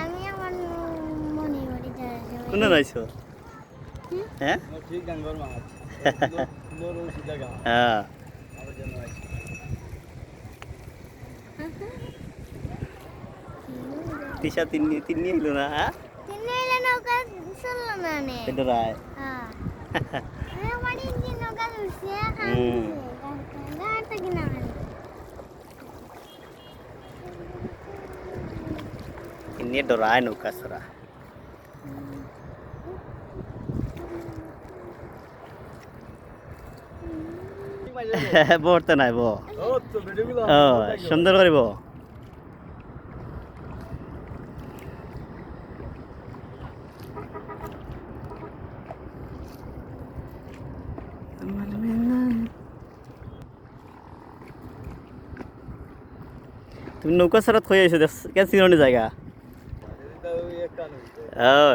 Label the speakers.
Speaker 1: আমি আমার মনে করি যারা
Speaker 2: কোনে নাইছো হ্যাঁ
Speaker 3: ঠিক গাঙ্গর মাছ বড় সিধা গা
Speaker 2: হ্যাঁ
Speaker 3: আমার জন্য আইছে
Speaker 2: তিশা তিন্নি তিন্নি হইলো না হ্যাঁ
Speaker 1: তিন এলে নৌকা চললো না নে
Speaker 2: এটা রায়
Speaker 1: হ্যাঁ আমার ইঞ্জিন নৌকা উঠছে
Speaker 2: ডরায় নৌকা সরা বলতে নাই ব সুন্দর করিব তুমি নৌকা সারাত হয়ে এসে কেন সিরনি জায়গা?
Speaker 3: አካባቢ የካ ነው።
Speaker 2: አዎ